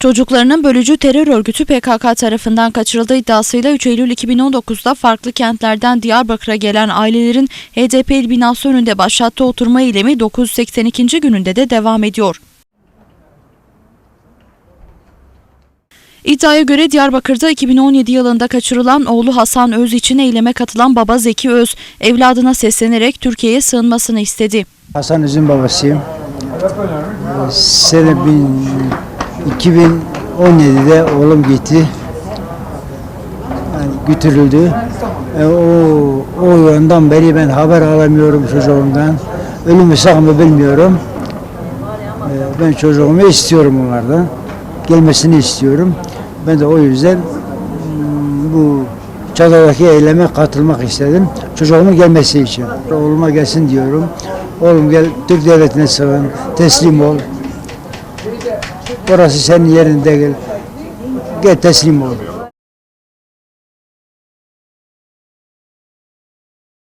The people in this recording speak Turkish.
Çocuklarının bölücü terör örgütü PKK tarafından kaçırıldığı iddiasıyla 3 Eylül 2019'da farklı kentlerden Diyarbakır'a gelen ailelerin HDP il binası önünde başlattığı oturma eylemi 982. gününde de devam ediyor. İddiaya göre Diyarbakır'da 2017 yılında kaçırılan oğlu Hasan Öz için eyleme katılan baba Zeki Öz, evladına seslenerek Türkiye'ye sığınmasını istedi. Hasan Üzüm babasıyım. Ee, Sene 2017'de oğlum gitti. Yani götürüldü. E, o, o yönden beri ben haber alamıyorum çocuğumdan. Ölümü sağ mı bilmiyorum. E, ben çocuğumu istiyorum onlardan. Gelmesini istiyorum. Ben de o yüzden mm, bu çadırdaki eyleme katılmak istedim. Çocuğumun gelmesi için. Oğluma gelsin diyorum. Oğlum gel Türk devletine sığın, teslim ol. Burası senin yerinde gel. Gel teslim ol.